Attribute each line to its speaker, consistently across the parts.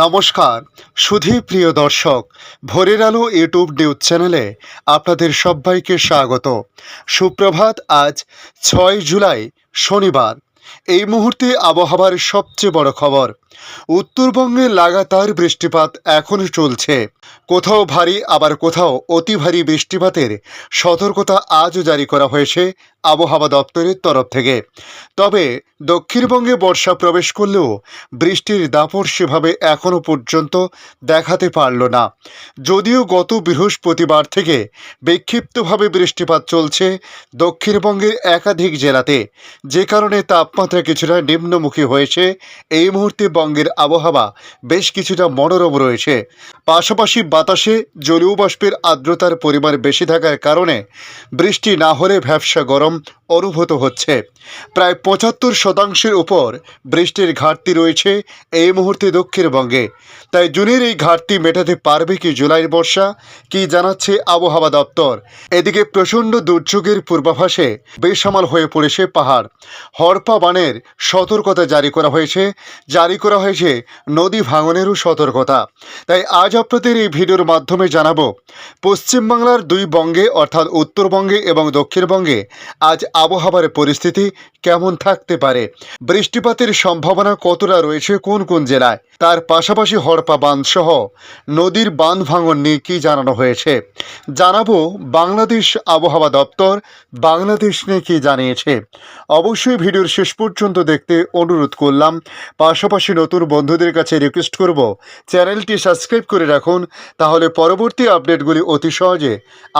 Speaker 1: নমস্কার, সুধী প্রিয় দর্শক, ভোরের আলো ইউটিউব নিউজ চ্যানেলে আপনাদের সবাইকে স্বাগত। সুপ্রভাত, আজ ছয় জুলাই, শনিবার। এই মুহূর্তে আবহাওয়ার সবচেয়ে বড় খবর, উত্তরবঙ্গে লাগাতার বৃষ্টিপাত এখনও চলছে। কোথাও ভারী, আবার কোথাও অতি ভারী বৃষ্টিপাতের সতর্কতা আজও জারি করা হয়েছে আবহাওয়া দপ্তরের তরফ থেকে। তবে দক্ষিণবঙ্গে বর্ষা প্রবেশ করলেও বৃষ্টির দাপট সেভাবে এখনও পর্যন্ত দেখাতে পারল না। যদিও গত বৃহস্পতিবার থেকে বিক্ষিপ্তভাবে বৃষ্টিপাত চলছে দক্ষিণবঙ্গের একাধিক জেলাতে। যে কারণে তাপমাত্রা কিছুটা নিম্নমুখী হয়েছে। এই মুহূর্তে বঙ্গের আবহাওয়া বেশ কিছুটা মনোরম রয়েছে। পাশাপাশি বাতাসে জলীয় বাষ্পের আর্দ্রতার পরিমাণ বেশি থাকার কারণে বৃষ্টি না হলে ভ্যাবসা গরম অনুভূত হচ্ছে। প্রায় পঁচাত্তর শতাংশের উপর বৃষ্টির ঘাটতি রয়েছে এই মুহূর্তে দক্ষিণবঙ্গে। তাই জুনের এই ঘাটতি মেটাতে পারবে কি জুলাইয়ের বর্ষা, কি জানাচ্ছে আবহাওয়া দপ্তর। এদিকে প্রচণ্ড দুর্যোগের পূর্বাভাসে বেসামাল হয়ে পড়েছে পাহাড়। হরপা বানের সতর্কতা জারি করা হয়েছে। জারি করা হয়েছে নদী ভাঙনেরও সতর্কতা। তাই আজ আপনাদের এই ভিডিওর মাধ্যমে জানাব, পশ্চিমবাংলার দুই বঙ্গে অর্থাৎ উত্তরবঙ্গে এবং দক্ষিণবঙ্গে আজ আবহাওয়ার পরিস্থিতি কেমন থাকতে পারে? বৃষ্টিপাতের সম্ভাবনা কতটা রয়েছে কোন কোন জেলায়? তার পাশাপাশি হরপা বাঁধ সহ নদীর বাঁধ ভাঙন নিয়ে কী জানানো হয়েছে? জানাব বাংলাদেশ আবহাওয়া দপ্তর বাংলাদেশ নিয়ে কী জানিয়েছে। অবশ্যই ভিডিওর শেষ পর্যন্ত দেখতে অনুরোধ করলাম। পাশাপাশি নতুন বন্ধুদের কাছে রিকোয়েস্ট করব। চ্যানেলটি সাবস্ক্রাইব করে রাখুন, তাহলে পরবর্তী আপডেটগুলি অতি সহজে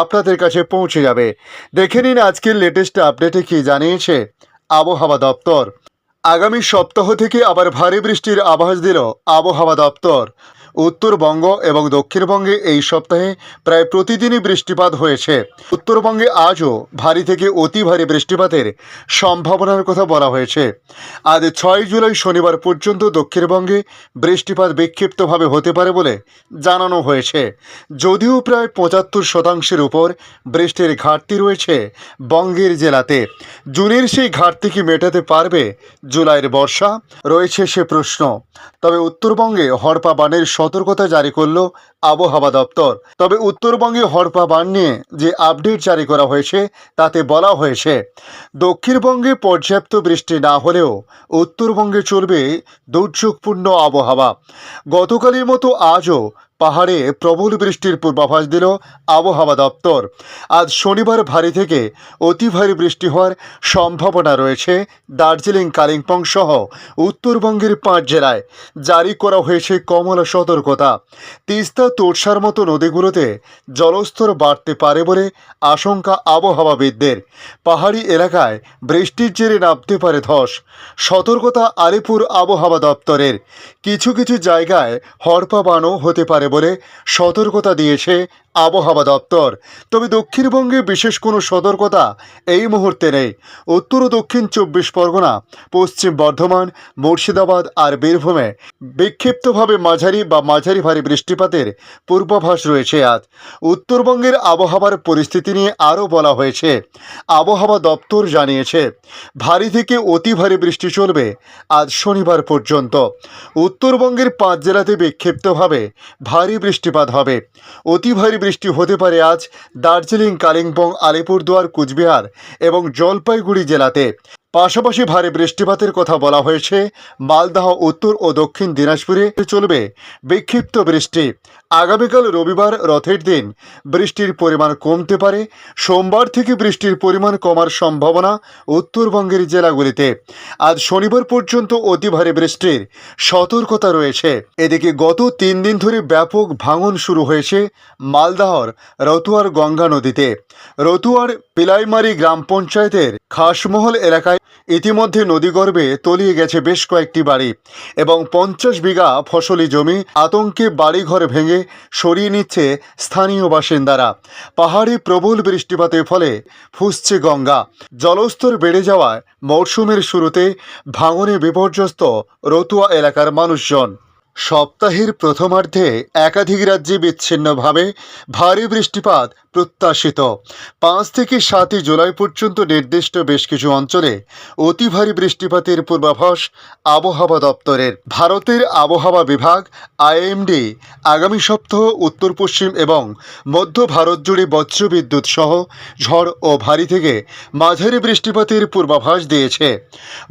Speaker 1: আপনাদের কাছে পৌঁছে যাবে। দেখে নিন আজকের লেটেস্ট আপডেটে কি জানিয়েছে আবহাওয়া দপ্তর? আগামী সপ্তাহ থেকে আবার ভারী বৃষ্টির আভাস দিল আবহাওয়া দপ্তর। উত্তরবঙ্গ এবং দক্ষিণবঙ্গে এই সপ্তাহে প্রায় প্রতিদিনই বৃষ্টিপাত হয়েছে। উত্তরবঙ্গে আজও ভারী থেকে অতি ভারী বৃষ্টিপাতের সম্ভাবনার কথা বলা হয়েছে। আজ ছয় জুলাই শনিবার পর্যন্ত দক্ষিণবঙ্গে বৃষ্টিপাত বিক্ষিপ্তভাবে হতে পারে বলে জানানো হয়েছে। যদিও প্রায় পঁচাত্তর শতাংশের উপর বৃষ্টির ঘাটতি রয়েছে বঙ্গের জেলাতে। জুনের সেই ঘাটতি কি মেটাতে পারবে জুলাইয়ের বর্ষা? রয়েছে সে প্রশ্ন। তবে উত্তরবঙ্গে হরপা বানের সতর্কতা জারি করল আবহাওয়া দপ্তর। তবে উত্তরবঙ্গে হরপা বান নিয়ে যে আপডেট জারি করা হয়েছে, তাতে বলা হয়েছে, দক্ষিণবঙ্গে পর্যাপ্ত বৃষ্টি না হলেও উত্তরবঙ্গে চলবে দুর্যোগপূর্ণ আবহাওয়া। গতকালের মতো আজও পাহাড়ে প্রবল বৃষ্টির পূর্বাভাস দিল আবহাওয়া দপ্তর। আজ শনিবার ভারী থেকে অতি ভারী বৃষ্টি হওয়ার সম্ভাবনা রয়েছে দার্জিলিং, কালিম্পং সহ উত্তরবঙ্গের পাঁচ জেলায়। জারি করা হয়েছে কমলা সতর্কতা। তিস্তা তোরসার মতো নদীগুলোতে জলস্তর বাড়তে পারে বলে আশঙ্কা আবহাওয়াবিদদের। পাহাড়ি এলাকায় বৃষ্টির জেরে নামতে পারে ধস। সতর্কতা আলিপুর আবহাওয়া দপ্তরের। কিছু কিছু জায়গায় হরপাবানও হতে পারে বলে সতর্কতা দিয়েছে আবহাওয়া দপ্তর। তবে দক্ষিণবঙ্গে বিশেষ কোনো সতর্কতা এই মুহূর্তে নেই। উত্তর ও দক্ষিণ চব্বিশ পরগনা, পশ্চিম বর্ধমান, মুর্শিদাবাদ আর বীরভূমে বিক্ষিপ্তভাবে মাঝারি বা মাঝারি ভারী বৃষ্টিপাতের পূর্বাভাস রয়েছে আজ। উত্তরবঙ্গের আবহাওয়ার পরিস্থিতি নিয়ে আরও বলা হয়েছে। আবহাওয়া দপ্তর জানিয়েছে, ভারী থেকে অতি ভারী বৃষ্টি চলবে আজ শনিবার পর্যন্ত। উত্তরবঙ্গের পাঁচ জেলাতে বিক্ষিপ্তভাবে ভারী বৃষ্টিপাত হবে। অতি ভারী বৃষ্টি হতে পারে আজ। দার্জিলিং কালিম্পং আলিপুরদুয়ার কুচবিহার এবং জলপাইগুড়ি জেলাতে। পাশাপাশি ভারী বৃষ্টিপাতের কথা বলা হয়েছে। মালদাহ, উত্তর ও দক্ষিণ দিনাজপুরে চলবে বিক্ষিপ্ত বৃষ্টি। আগামীকাল রবিবার রথের দিন বৃষ্টির পরিমাণ কমতে পারে। সোমবার থেকে বৃষ্টির পরিমাণ কমার সম্ভাবনা উত্তরবঙ্গের জেলাগুলিতে। আজ শনিবার পর্যন্ত অতি ভারী বৃষ্টির সতর্কতা রয়েছে। এদিকে গত তিন দিন ধরে ব্যাপক ভাঙন শুরু হয়েছে মালদাহর রতুয়ার গঙ্গা নদীতে। রতুয়ার পিলাইমারি গ্রাম পঞ্চায়েতের খাসমহল এলাকায় ইতিমধ্যে নদীগর্ভে তলিয়ে গেছে বেশ কয়েকটি বাড়ি এবং পঞ্চাশ বিঘা ফসলি জমি আতঙ্কে বাড়িঘর ভেঙে সরিয়ে নিচ্ছে স্থানীয় বাসিন্দারা। পাহাড়ে প্রবল বৃষ্টিপাতের ফলে ফুসছে গঙ্গা। জলস্তর বেড়ে যাওয়ায় মরশুমের শুরুতে ভাঙনে বিপর্যস্ত রতুয়া এলাকার মানুষজন। সপ্তাহের প্রথমার্ধে একাধিক রাজ্যে বিচ্ছিন্নভাবে ভারী বৃষ্টিপাত প্রত্যাশিত। পাঁচ থেকে সাতই জুলাই পর্যন্ত নির্দিষ্ট বেশ কিছু অঞ্চলে অতি ভারী বৃষ্টিপাতের পূর্বাভাস আবহাওয়া দপ্তরের। ভারতের আবহাওয়া বিভাগ, আইএমডি, আগামী সপ্তাহ উত্তর পশ্চিম এবং মধ্য ভারত জুড়ে বজ্রবিদ্যুৎ সহ ঝড় ও ভারী থেকে মাঝারি বৃষ্টিপাতের পূর্বাভাস দিয়েছে।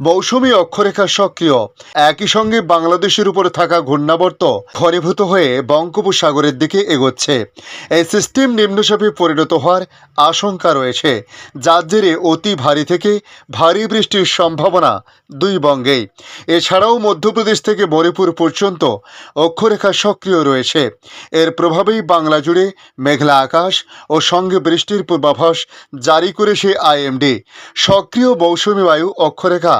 Speaker 1: মৌসুমী অক্ষরেখা সক্রিয়। একই সঙ্গে বাংলাদেশের উপর থাকা ঘূর্ণাবর্ত ঘনীভূত হয়ে বঙ্গোপসাগরের দিকে এগোচ্ছে। এই সিস্টেম নিম্নচাপে পরিণত হওয়ার আশঙ্কা রয়েছে, যার জেরে অতি ভারী থেকে ভারী বৃষ্টির সম্ভাবনা দুই বঙ্গেই। এছাড়াও মধ্যপ্রদেশ থেকে মণিপুর পর্যন্ত অক্ষরেখা সক্রিয় রয়েছে। এর প্রভাবেই বাংলা জুড়ে মেঘলা আকাশ ও সঙ্গে বৃষ্টির পূর্বাভাস জারি করেছে আইএমডি। সক্রিয় মৌসুমী বায়ু অক্ষরেখা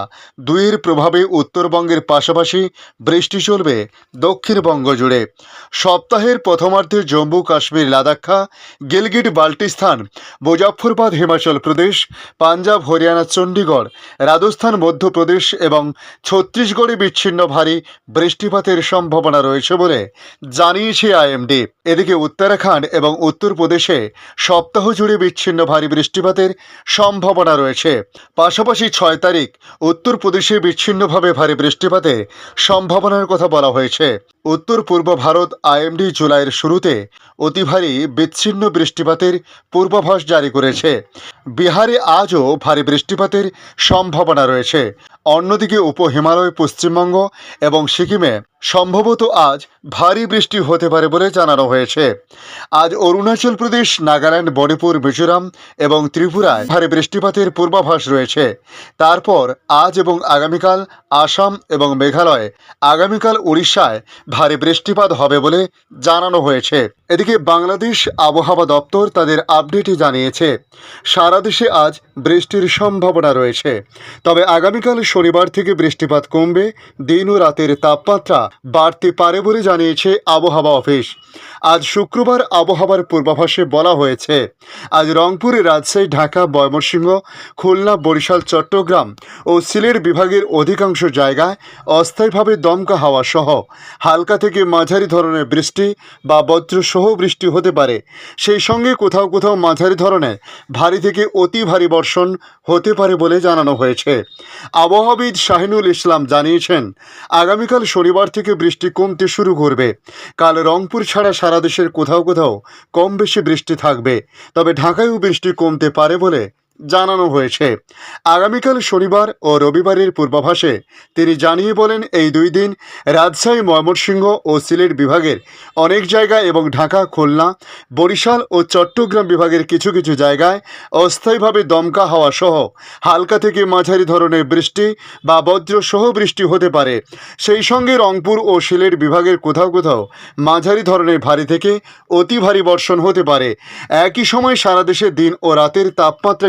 Speaker 1: দুইয়ের প্রভাবে উত্তরবঙ্গের পাশাপাশি বৃষ্টি চলবে দক্ষিণবঙ্গ জুড়ে। সপ্তাহের প্রথমার্ধে জম্মু কাশ্মীর লাদাখা, গিলগিট বাল্টিস্তান মুজাফরবাদ হিমাচল প্রদেশ, পাঞ্জাব, হরিয়ানা, চণ্ডীগড়, রাজস্থান, মধ্যপ্রদেশ এবং ছত্তিশগড়ে বিচ্ছিন্ন ভারী বৃষ্টিপাতের সম্ভাবনা রয়েছে বলে জানিয়েছে আইএমডি। এদিকে উত্তরাখণ্ড এবং উত্তরপ্রদেশে সপ্তাহ জুড়ে বিচ্ছিন্ন ভারী বৃষ্টিপাতের সম্ভাবনা রয়েছে। পাশাপাশি ছয় তারিখ উত্তরপ্রদেশে বিচ্ছিন্নভাবে ভারী বৃষ্টিপাতের সম্ভাবনার কথা বলা হয়েছে। উত্তর পূর্ব ভারত আইএমডি জুলাইয়ের শুরুতে অতি ভারী বিচ্ছিন্ন বৃষ্টিপাতের পূর্বাভাস জারি করেছে। বিহারে আজও ভারী বৃষ্টিপাতের সম্ভাবনা রয়েছে। অন্যদিকে উপ হিমালয় পশ্চিমবঙ্গ এবং সিকিমে সম্ভবত আজ ভারী বৃষ্টি হতে পারে বলে জানানো হয়েছে। আজ অরুণাচল প্রদেশ, নাগাল্যান্ড, মণিপুর, মিজোরাম এবং ত্রিপুরায় ভারী বৃষ্টিপাতের পূর্বাভাস রয়েছে। তারপর আজ এবং আগামীকাল আসাম এবং মেঘালয়, আগামীকাল উড়িষ্যায় ভারী বৃষ্টিপাত হবে বলে জানানো হয়েছে। এদিকে বাংলাদেশ আবহাওয়া দপ্তর তাদের আপডেটে জানিয়েছে, সারা দেশে আজ বৃষ্টির সম্ভাবনা রয়েছে। তবে আগামীকাল শনিবার থেকে বৃষ্টিপাত কমবে, দিন ও রাতের তাপমাত্রা বাড়তে পারে বলে জানিয়েছে আবহাওয়া অফিস। আজ শুক্রবার আবহাওয়ার পূর্বাভাসে বলা হয়েছে, আজ রংপুরে রাজশাহী, ঢাকা, ময়মনসিংহ, খুলনা, বরিশাল, চট্টগ্রাম ও সিলেট বিভাগের অধিকাংশ জায়গায় অস্থায়ীভাবে দমকা হাওয়া সহ হালকা থেকে মাঝারি ধরনের বৃষ্টি বা বজ্রসহ বৃষ্টি হতে পারে। সেই সঙ্গে কোথাও কোথাও মাঝারি ধরনের ভারী থেকে অতি ভারী বর্ষণ হতে পারে বলে জানানো হয়েছে। আবহাওয়াবিদ শাহিনুল ইসলাম জানিয়েছেন, আগামীকাল শনিবার থেকে বৃষ্টি কমতে শুরু করবে। কাল রংপুর ছাড়া সারা দেশের কোথাও কোথাও কম বেশি বৃষ্টি থাকবে। তবে ঢাকায়ও বৃষ্টি কমতে পারে বলে জানানো হয়েছে। আগামীকাল শনিবার ও রবিবারের পূর্বাভাসে তিনি জানিয়ে বলেন, এই দুই দিন রাজশাহী, ময়মনসিংহ ও সিলেট বিভাগের অনেক জায়গা এবং ঢাকা, খুলনা, বরিশাল ও চট্টগ্রাম বিভাগের কিছু কিছু জায়গায় অস্থায়ীভাবে দমকা হাওয়া সহ হালকা থেকে মাঝারি ধরনের বৃষ্টি বা বজ্রসহ বৃষ্টি হতে পারে। সেই সঙ্গে রংপুর ও সিলেট বিভাগের কোথাও কোথাও মাঝারি ধরনের ভারী থেকে অতি ভারী বর্ষণ হতে পারে। একই সময় সারা দেশে দিন ও রাতের তাপমাত্রা